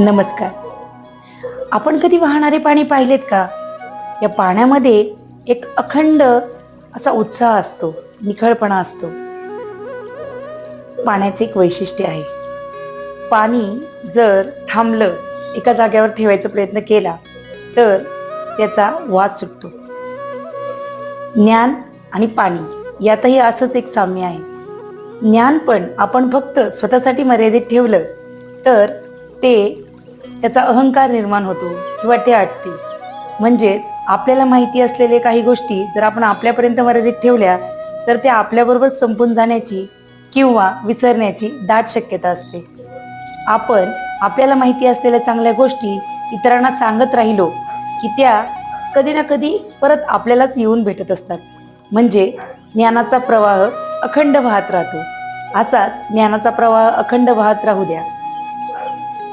नमस्कार. आपण कधी वाहणारे पाणी पाहिलेत का? या पाण्यामध्ये एक अखंड असा उत्साह असतो निखळपणा असतो. पाण्याचे एक वैशिष्ट्य आहे. पाणी जर थांबलं एका जाग्यावर ठेवायचा प्रयत्न केला तर त्याचा वास सुटतो. ज्ञान आणि पाणी यातही असंच एक साम्य आहे. ज्ञान पण आपण फक्त स्वतःसाठी मर्यादित ठेवलं तर ते त्याचा अहंकार निर्माण होतो किंवा ते अटते म्हणजेच आपल्याला माहिती असलेले काही गोष्टी जर आपण आपल्यापर्यंत मर्यादित ठेवल्या तर त्या आपल्याबरोबर संपून जाण्याची किंवा विसरण्याची दाट शक्यता असते. आपण आपल्याला माहिती असलेल्या चांगल्या गोष्टी इतरांना सांगत राहिलो की त्या कधी ना कधी परत आपल्यालाच येऊन भेटत असतात. म्हणजे ज्ञानाचा प्रवाह अखंड वाहत राहतो. असाच ज्ञानाचा प्रवाह अखंड वाहत राहू द्या.